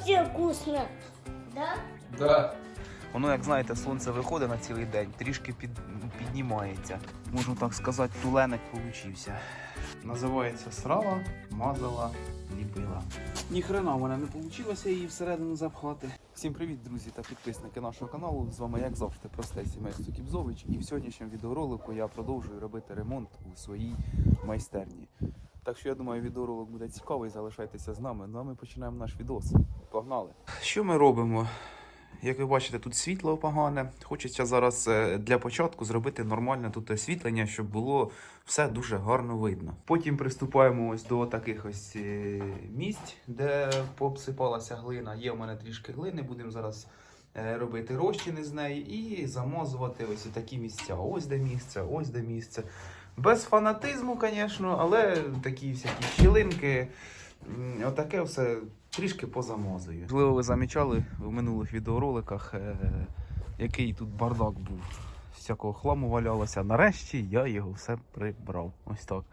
вообще вкусно. Да? Да. Воно, як знаєте, сонце виходить на цілий день, трішки під, піднімається. Можна так сказати, туленик получився. Називається срала, мазала, ліпила. Ні хрена в мене не вийшло її всередину запхати. Всім привіт, друзі та підписники нашого каналу. З вами, як завжди, просте сімейство Кібзович. І в сьогоднішньому відеоролику я продовжую робити ремонт у своїй майстерні. Так що я думаю, відеоролик буде цікавий. Залишайтеся з нами. Ну а ми починаємо наш відос. Погнали! Що ми робимо? Як ви бачите, тут світло погане. Хочеться зараз е, для початку зробити нормальне тут освітлення, щоб було все дуже гарно видно. Потім приступаємо ось до таких ось е, місць, де пообсипалася глина. Є в мене трішки глини, будемо зараз е, робити розчини з неї і замазувати ось такі місця. Ось де місце, ось де місце. Без фанатизму, звісно, але такі всякі щілинки. Отаке все трішки позамазую. Можливо, ви замічали в минулих відеороликах, е, який тут бардак був. Всякого хламу валялося. Нарешті я його все прибрав. Ось так.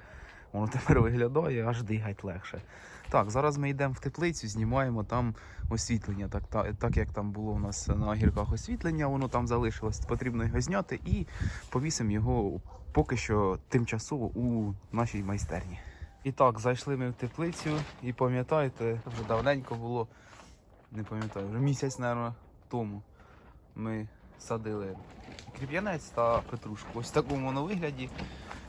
Воно тепер виглядає, аж дихать легше. Так, зараз ми йдемо в теплицю, знімаємо там освітлення. Так, та, так як там було у нас на огірках освітлення, воно там залишилось. Потрібно його зняти і повісимо його поки що тимчасово у нашій майстерні. І так, зайшли ми в теплицю і пам'ятаєте, вже давненько було, не пам'ятаю, вже місяць, мабуть, тому ми садили кріп'янець та петрушку. Ось в такому воно вигляді.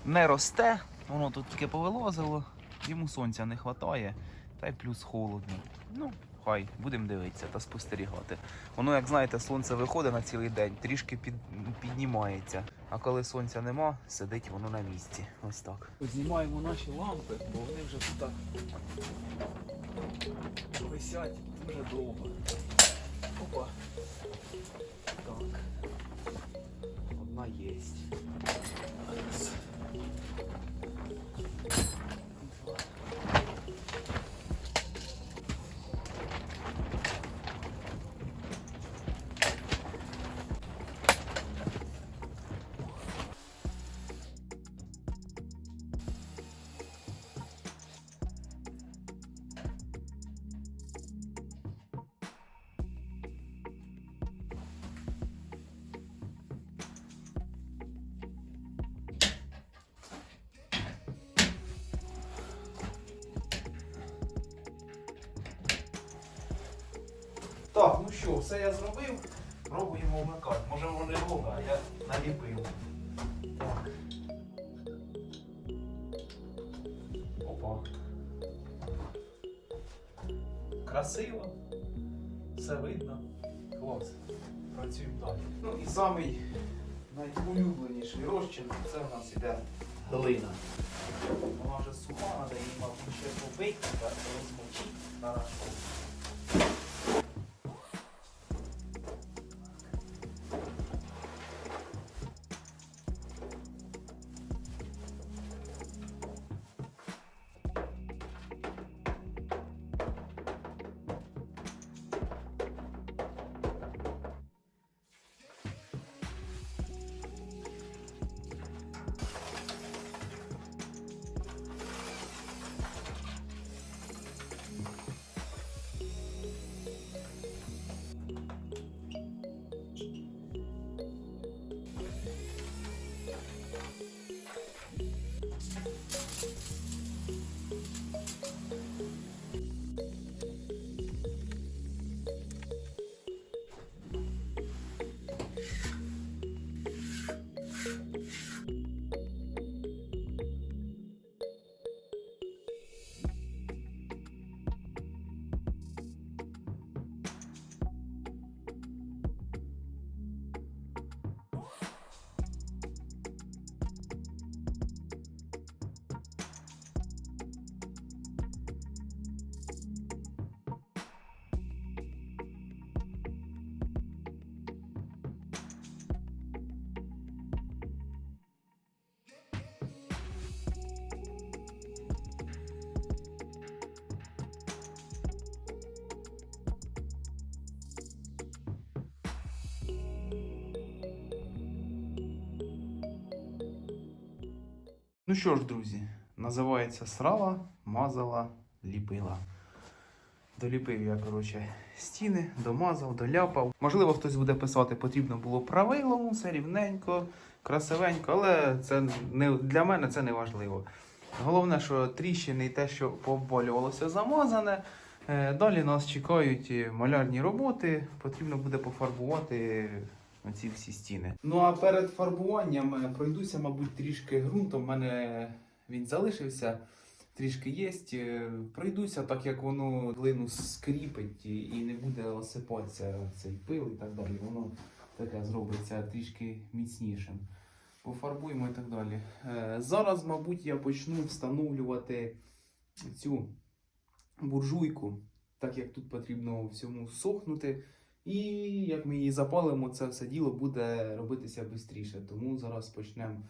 Не росте, воно тут тільки повилазило, йому сонця не вистачає, та й плюс холодно. Ну, хай, будемо дивитися та спостерігати. Воно, як знаєте, сонце виходить на цілий день, трішки під, піднімається. А коли сонця нема, сидить воно на місці. Ось так. Знімаємо наші лампи, бо вони вже тут висять дуже довго. Опа. Так. Одна єсть. Так, ну що, все я зробив. Пробуємо вмикати. Може воно не робить, а я наліпив. Так. Опа. Красиво. Все видно. Клас. Працюємо далі. Ну і самий найулюбленіший розчин це в нас іде глина. Вона вже суха, треба її ще побити, розмочити на рашку. Ну що ж, друзі, називається срала, мазала, ліпила. Доліпив я, коротше, стіни, домазав, доляпав. Можливо, хтось буде писати, потрібно було правилом, все рівненько, красивенько, але це не для мене це не важливо. Головне, що тріщини і те, що пообвалювалося замазане. Е, Далі нас чекають е, малярні роботи, потрібно буде пофарбувати оці всі стіни. Ну а перед фарбуванням е, пройдуся, мабуть, трішки ґрунтом. У мене він залишився, трішки є. Е, Пройдуся, так як воно глину скріпить і не буде осипатися цей пил і так далі. Воно таке зробиться трішки міцнішим. Пофарбуємо і так далі. Е, Зараз, мабуть, я почну встановлювати цю буржуйку, так як тут потрібно всьому сохнути. І як ми її запалимо, це все діло буде робитися швидше. Тому зараз почнемо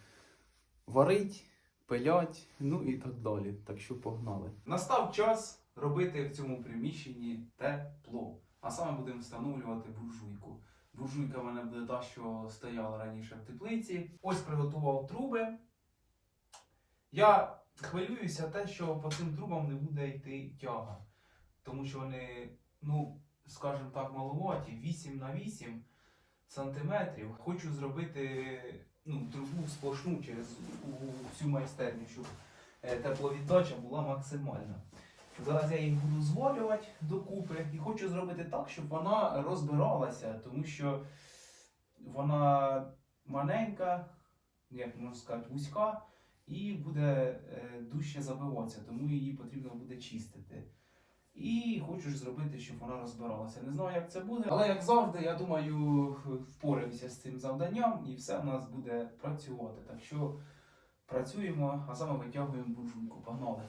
варить, пилять, ну і так далі. Так що погнали. Настав час робити в цьому приміщенні тепло. А саме будемо встановлювати буржуйку. Буржуйка в мене буде та, що стояла раніше в теплиці. Ось приготував труби. Я хвилююся те, що по цим трубам не буде йти тяга. Тому що вони, ну, скажімо так, маловаті, 8 на 8 сантиметрів. Хочу зробити ну, трубу сплошну через всю майстерню, щоб е, тепловіддача була максимальна. Зараз я їх буду звалювати докупи і хочу зробити так, щоб вона розбиралася, тому що вона маленька, як можна сказати, вузька, і буде е, дужче забиватися, тому її потрібно буде чистити. І хочу ж зробити, щоб вона розбиралася. Не знаю, як це буде, але як завжди, я думаю, впораємося з цим завданням і все в нас буде працювати. Так що працюємо, а саме витягуємо буржуйку. Погнали!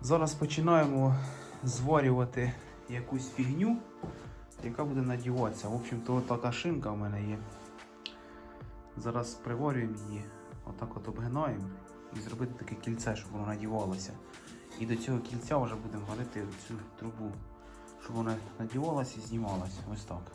Зараз починаємо зварювати якусь фігню, яка буде надіватися. В общем-то, така шинка в мене є. Зараз приварюємо її, отак от обгинаємо і зробити таке кільце, щоб воно надівалося. І до цього кільця вже будемо варити цю трубу, щоб вона надівалася і знімалася. Ось так.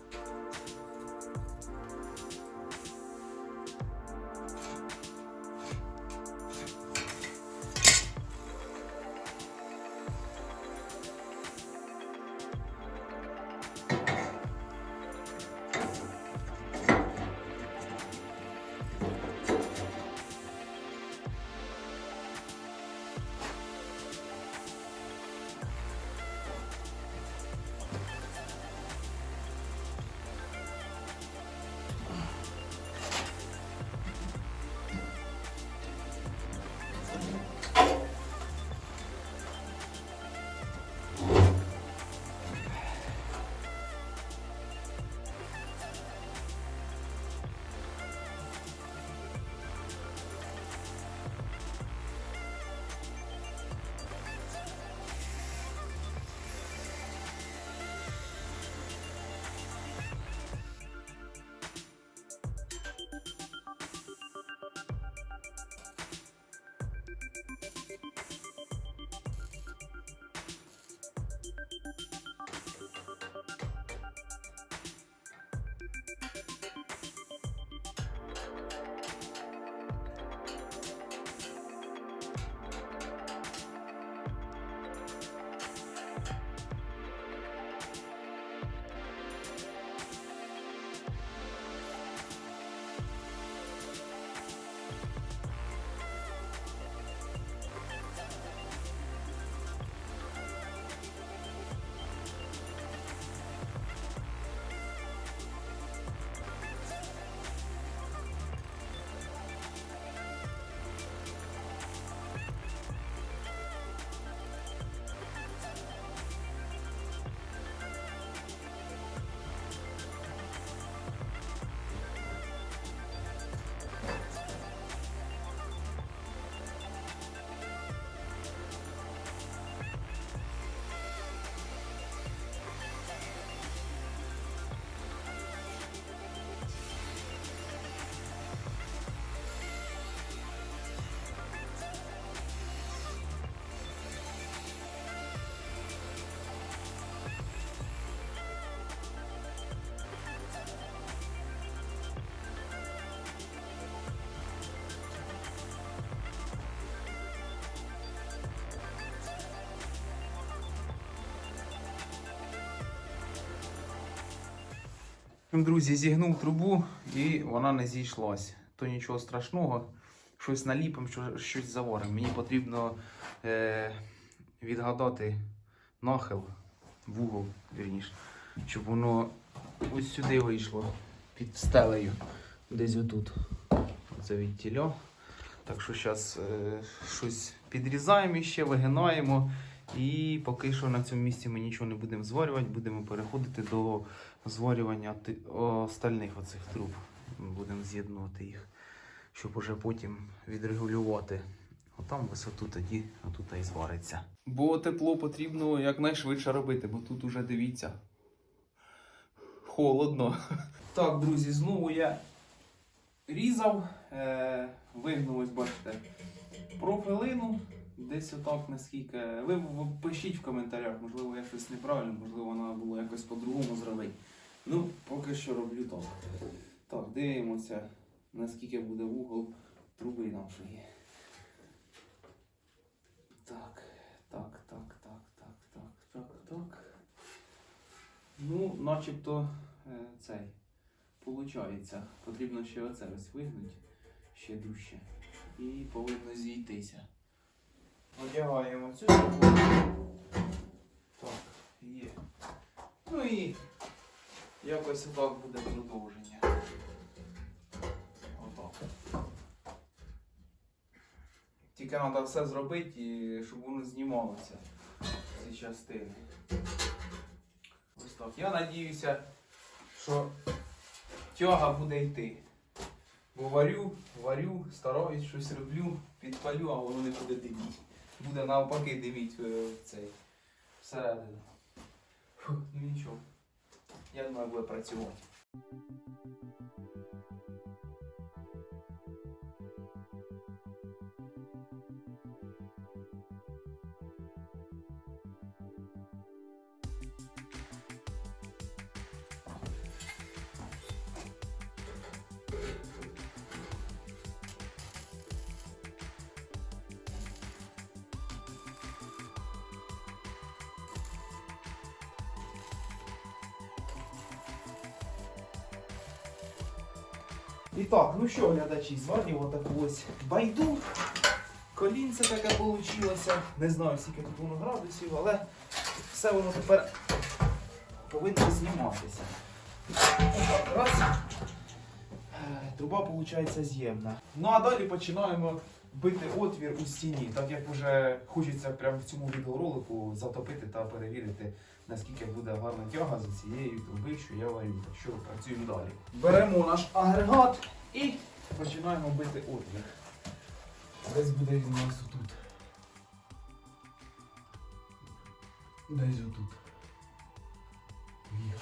Друзі, зігнув трубу і вона не зійшлась. То нічого страшного. Щось наліпимо, щось заваримо. Мені потрібно е, відгадати нахил, вугол, вірніше, щоб воно ось сюди вийшло під стелею. Десь отут. Оце від. Так що зараз е, щось підрізаємо ще, вигинаємо. І поки що на цьому місці ми нічого не будемо зварювати, будемо переходити до зварювання остальних оцих труб. Будемо з'єднувати їх, щоб уже потім відрегулювати. Отам висоту тоді, а тут і звариться. Бо тепло потрібно якнайшвидше робити, бо тут уже дивіться. Холодно. Так, друзі, знову я різав, е, вигнув, ось бачите, профилину. Десь отак наскільки. Ви пишіть в коментарях, можливо, я щось неправильно, можливо, вона було якось по-другому зробити. Ну, поки що роблю так. Так, дивимося, наскільки буде вугол труби нашої. Так, так, так, так, так, так, так, так. Ну, начебто е, цей. Получається. Потрібно ще оце ось вигнути ще дужче. І повинно зійтися. Одягаємо цю трубу. Так, є. Ну і якось отак буде продовження. Отак. Тільки треба все зробити, щоб воно знімалося ці частини. Ось так. Я надіюся, що тяга буде йти. Бо варю, варю, стараюсь, щось роблю, підпалю, а воно не буде диміти. Буде навпаки диміть е, цей всередину. Фух, ну нічого. Я думаю, буде працювати. І так, ну що, глядачі, зварю отаку ось байду. Колінце таке вийшло. Не знаю, скільки тут воно градусів, але все воно тепер повинно зніматися. Раз. Труба виходить з'ємна. Ну а далі починаємо бити отвір у стіні, так як вже хочеться прямо в цьому відеоролику затопити та перевірити, наскільки буде гарна тяга за цією труби, що я варю. Так що працюємо далі. Беремо наш агрегат і починаємо бити отвір. Десь буде він у нас отут. Десь отут. Є.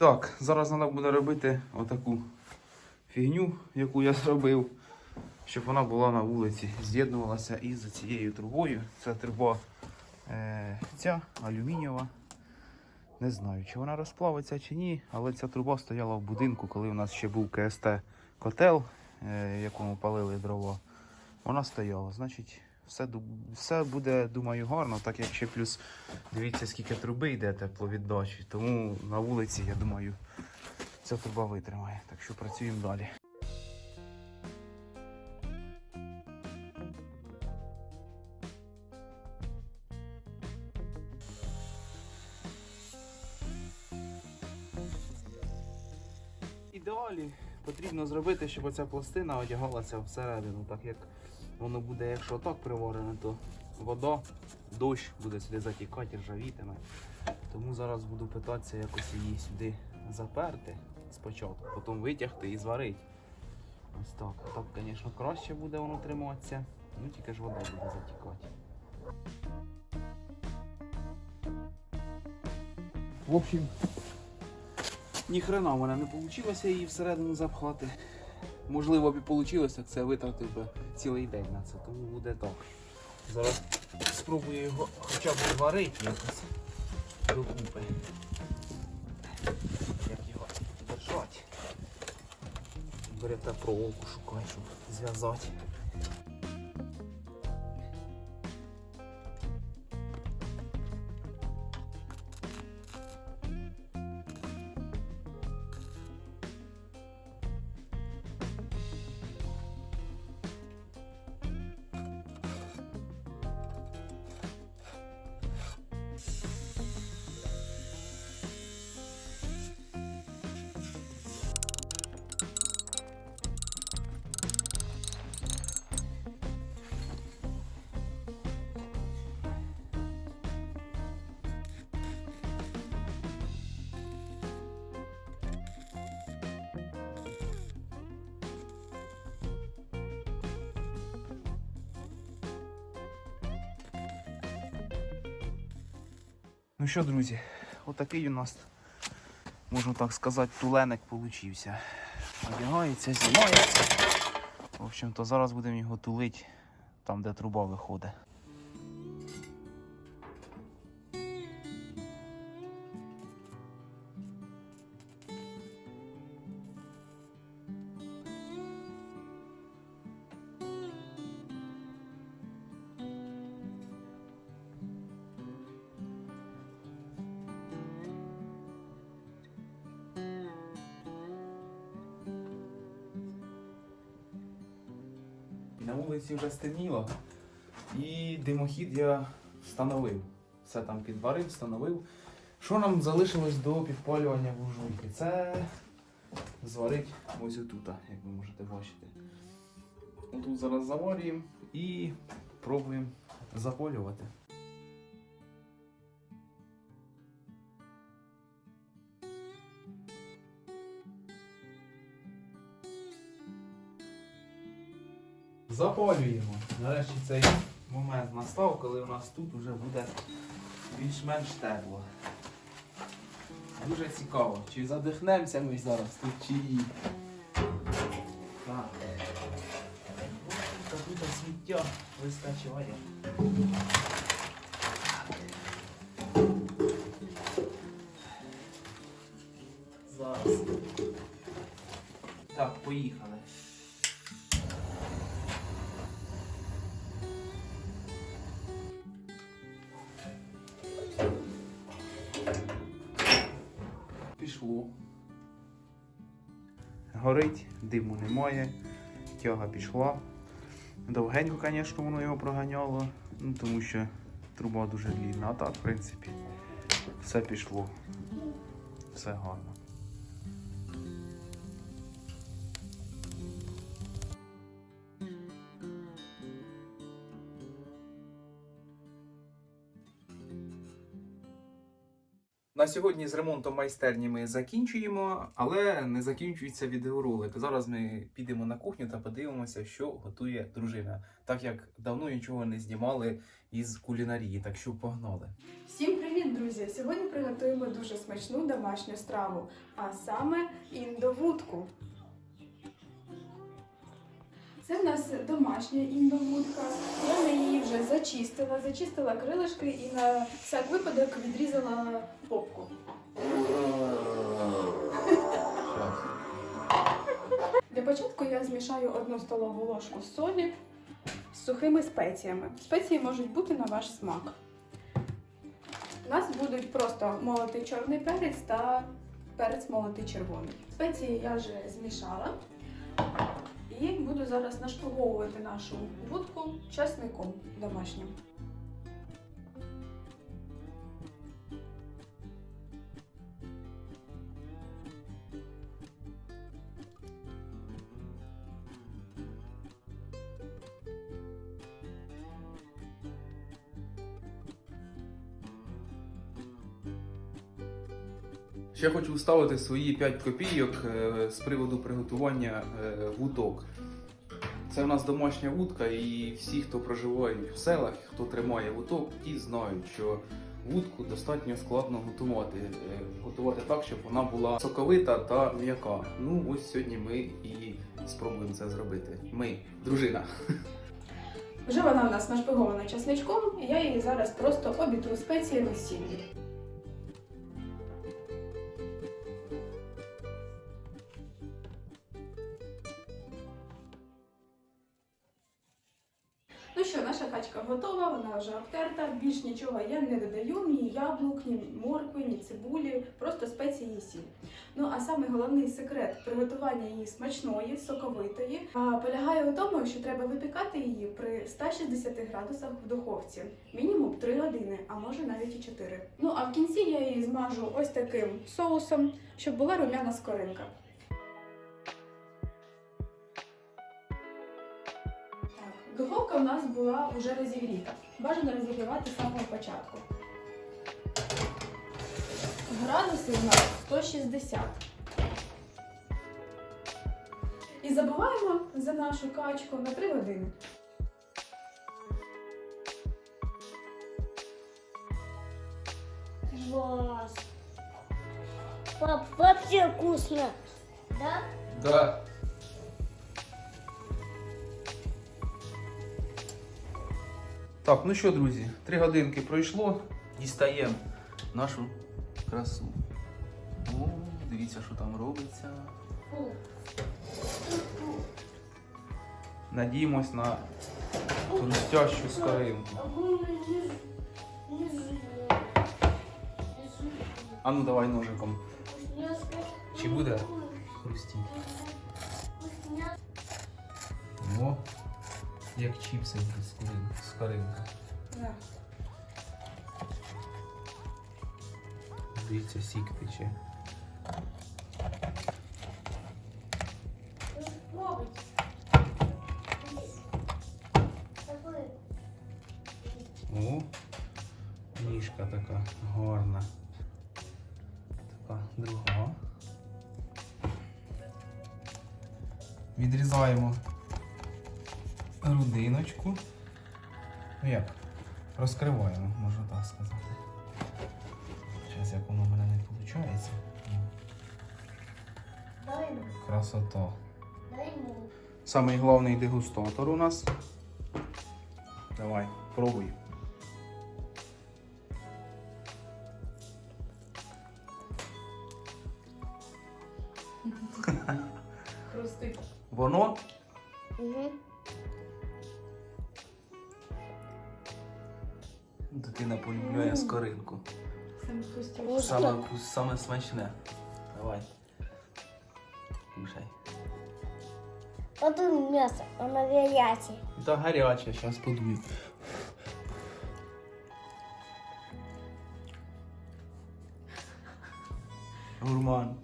Так, зараз треба буде робити отаку фігню, яку я зробив, щоб вона була на вулиці, з'єднувалася із цією трубою. Це труба е, ця алюмінієва. Не знаю, чи вона розплавиться чи ні, але ця труба стояла в будинку, коли у нас ще був КСТ котел, е, якому палили дрова. Вона стояла. Значить, все, все буде, думаю, гарно, так як ще плюс дивіться, скільки труби йде тепловіддачі. Тому на вулиці, я думаю, ця труба витримає. Так що працюємо далі. Ідеалі потрібно зробити, щоб оця пластина одягалася всередину, так як воно буде, якщо так приварене, то вода, дощ буде сюди затікати, ржавітиме. Тому зараз буду питатися якось її сюди заперти спочатку, потім витягти і зварити. Ось так. Так, звісно, краще буде воно триматися. Ну тільки ж вода буде затікати. В общем, ні хрена в мене не вийшло її всередину запхати. Можливо, б і вийшло, це витратив би цілий день на це, тому буде так. Зараз спробую його хоча б зварити якось докупи. Як його держати. Берете проволоку, шукай, щоб зв'язати. Ну що, друзі, отакий у нас, можна так сказати, туленик получився. Одягається, знімається. В общем-то, зараз будемо його тулити там, де труба виходить. На вулиці вже стемніло. І димохід я встановив. Все там підварив, встановив. Що нам залишилось до підпалювання буржуйки? Це зварить ось отут, як ви можете бачити. Тут зараз заварюємо і пробуємо запалювати. Запалюємо. Нарешті цей момент настав, коли у нас тут вже буде більш-менш тепло. Дуже цікаво, чи задихнемося ми зараз тут, чи ні. Так. Та тут сміття вистачає. Горить, диму немає, тяга пішла. Довгенько, звісно, воно його проганяло, ну, тому що труба дуже длінна, а так, в принципі, все пішло. Все гарно. На сьогодні з ремонтом майстерні ми закінчуємо, але не закінчується відеоролик. Зараз ми підемо на кухню та подивимося, що готує дружина, так як давно нічого не знімали із кулінарії, так що погнали. Всім привіт, друзі! Сьогодні приготуємо дуже смачну домашню страву, а саме індовудку. Це в нас домашня індовудка. Я її вже зачистила, зачистила крилишки і на всяк випадок відрізала попку. Для початку я змішаю одну столову ложку солі з сухими спеціями. Спеції можуть бути на ваш смак. У нас будуть просто молотий чорний перець та перець молотий червоний. Спеції я вже змішала. І буду зараз нашпиговувати нашу вудку часником домашнім. Ще хочу вставити свої 5 копійок е, з приводу приготування е, вудок. Це в нас домашня вудка, і всі, хто проживають в селах, хто тримає вудок, ті знають, що вудку достатньо складно готувати. Е, Готувати так, щоб вона була соковита та м'яка. Ну, ось сьогодні ми і спробуємо це зробити. Ми, дружина. Вже вона в нас нашпигована часничком, і я її зараз просто обітру спеціями сіллю. Качка готова, вона вже обтерта. Більш нічого я не додаю, ні яблук, ні моркви, ні цибулі, просто спеції сіль. Ну а саме головний секрет приготування її смачної, соковитої, полягає у тому, що треба випікати її при 160 градусах в духовці, мінімум 3 години, а може навіть і 4. Ну а в кінці я її змажу ось таким соусом, щоб була румяна скоринка. Духовка у нас була вже розігріта. Бажано розігрівати з самого початку. Градуси у нас 160. І забуваємо за нашу качку на 3 години. Класс. Пап, вообще вкусно. Да? Да. Так, ну що, друзі, три годинки пройшло. Дістаємо нашу красу. О, дивіться, що там робиться. Надіємось на хрустящу жуй. А ну давай ножиком. Чи буде хрустіть? О, як чіпси скоринка. скоринка. Да. Дивіться, сік тече. Такой. О, ніжка така гарна. Така друга. Відрізаємо грудиночку. Ну як? Розкриваємо, можна так сказати. Зараз як воно в мене не виходить. Красота. Самий головний дегустатор у нас. Давай, пробуй. Хрустить. Воно Угу. Дитина полюбляє скоринку. Саме. Вкусно. Саме, саме смачне. Давай. Кушай. Вот тут мясо, оно горячее. Та гаряче, зараз подую. Гурман.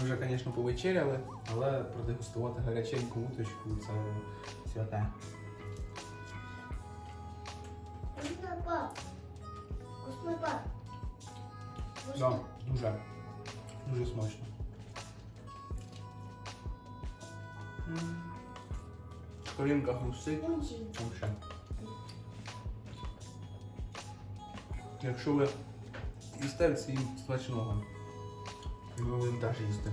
Ми вже, звісно, повечеряли, але продегустувати гаряченьку уточку це святе. Да, дуже. Дуже смачно. Корінка хрустить. Вообще. Якщо ви їсте всім смачного, і ви будете теж їсти.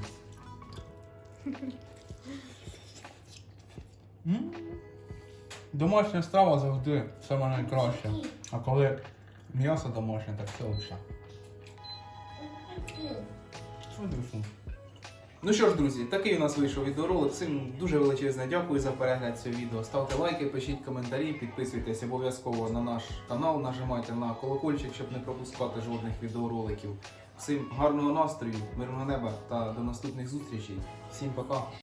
М? Домашня страва завжди саме найкраще. А коли м'ясо домашнє, так все. Чудово. Ну що ж, друзі, такий у нас вийшов відеоролик. Всім дуже величезне дякую за перегляд цього відео. Ставте лайки, пишіть коментарі, підписуйтесь обов'язково на наш канал, нажимайте на колокольчик, щоб не пропускати жодних відеороликів. Всім гарного настрою, мирного неба та до наступних зустрічей. Всім пока!